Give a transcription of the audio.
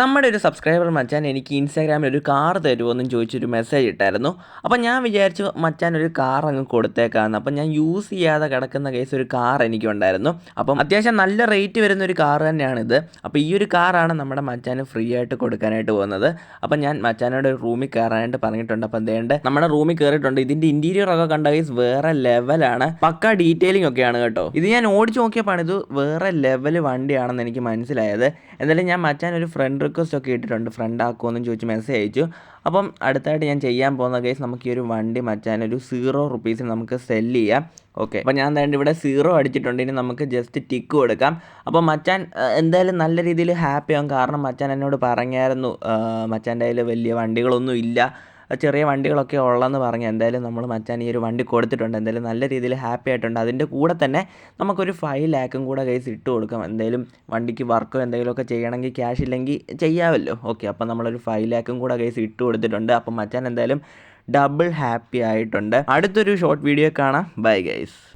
നമ്മുടെ ഒരു സബ്സ്ക്രൈബർ മച്ചാൻ എനിക്ക് ഇൻസ്റ്റാഗ്രാമിൽ ഒരു കാർ തരുമോ എന്നും ചോദിച്ചൊരു മെസ്സേജ് ഇട്ടായിരുന്നു. അപ്പോൾ ഞാൻ വിചാരിച്ചു മച്ചാൻ ഒരു കാർ അങ്ങ് കൊടുത്തേക്കാമെന്ന് അപ്പം ഞാൻ യൂസ് ചെയ്യാതെ കിടക്കുന്ന കേസ് ഒരു കാർ എനിക്കുണ്ടായിരുന്നു. അപ്പം അത്യാവശ്യം നല്ല റേറ്റ് വരുന്ന ഒരു കാർ തന്നെയാണിത്. അപ്പോൾ ഈ ഒരു കാറാണ് നമ്മുടെ മച്ചാന് ഫ്രീ ആയിട്ട് കൊടുക്കാനായിട്ട് പോകുന്നത്. അപ്പം ഞാൻ മച്ചാനോട് റൂമിൽ കയറാനായിട്ട് പറഞ്ഞിട്ടുണ്ട്. അപ്പം എന്തേണ്ട നമ്മുടെ റൂമിൽ കയറിയിട്ടുണ്ട്. ഇതിന്റെ ഇന്റീരിയർ ഒക്കെ കണ്ട കേസ് വേറെ ലെവലാണ് പക്ക ഡീറ്റെയിലിംഗ് ഒക്കെയാണ് കേട്ടോ. ഇത് ഞാൻ ഓടിച്ച് നോക്കിയപ്പോൾ ഇത് വേറെ ലെവൽ വണ്ടിയാണെന്ന് എനിക്ക് മനസ്സിലായത്. എന്തായാലും ഞാൻ മച്ചാൻ ഒരു ഫ്രണ്ട് റിക്വസ്റ്റ് ഒക്കെ ഇട്ടിട്ടുണ്ട്. ഫ്രണ്ട് ആക്കുമെന്ന് ചോദിച്ച് മെസ്സേജ് അയച്ചു. അപ്പം അടുത്തായിട്ട് ഞാൻ ചെയ്യാൻ പോകുന്ന കേസ് നമുക്ക് ഈ ഒരു വണ്ടി മച്ചാൻ ഒരു സീറോ റുപ്പീസിന് നമുക്ക് സെല്ല് ചെയ്യാം. ഓക്കെ അപ്പോൾ ഞാൻ എന്തായാലും ഇവിടെ സീറോ അടിച്ചിട്ടുണ്ട്. ഇനി നമുക്ക് ജസ്റ്റ് ടിക്ക് കൊടുക്കാം. അപ്പോൾ മച്ചാൻ എന്തായാലും നല്ല രീതിയിൽ ഹാപ്പി ആവും. കാരണം മച്ചാൻ എന്നോട് പറഞ്ഞായിരുന്നു മച്ചാന്റെ കയ്യിൽ വലിയ വണ്ടികളൊന്നും ഇല്ല. ചെറിയ വണ്ടികളൊക്കെ ഉള്ളതെന്ന് പറഞ്ഞ് എന്തായാലും നമ്മൾ മച്ചാൻ ഈ ഒരു വണ്ടി കൊടുത്തിട്ടുണ്ട്. എന്തായാലും നല്ല രീതിയിൽ ഹാപ്പി ആയിട്ടുണ്ട്. അതിന്റെ കൂടെ തന്നെ നമുക്കൊരു ഫൈവ് ലാക്കും കൂടെ കൈസ് ഇട്ട് കൊടുക്കാം. എന്തായാലും വണ്ടിക്ക് വർക്കോ എന്തെങ്കിലുമൊക്കെ ചെയ്യണമെങ്കിൽ ക്യാഷ് ഇല്ലെങ്കിൽ ചെയ്യാമല്ലോ ഓക്കെ അപ്പം നമ്മളൊരു ഫൈവ് ലാക്കും കൂടെ കൈസ് ഇട്ട് കൊടുത്തിട്ടുണ്ട്. അപ്പം മച്ചാൻ എന്തായാലും ഡബിൾ ഹാപ്പി ആയിട്ടുണ്ട്. അടുത്തൊരു ഷോർട്ട് വീഡിയോ കാണാം. Bye guys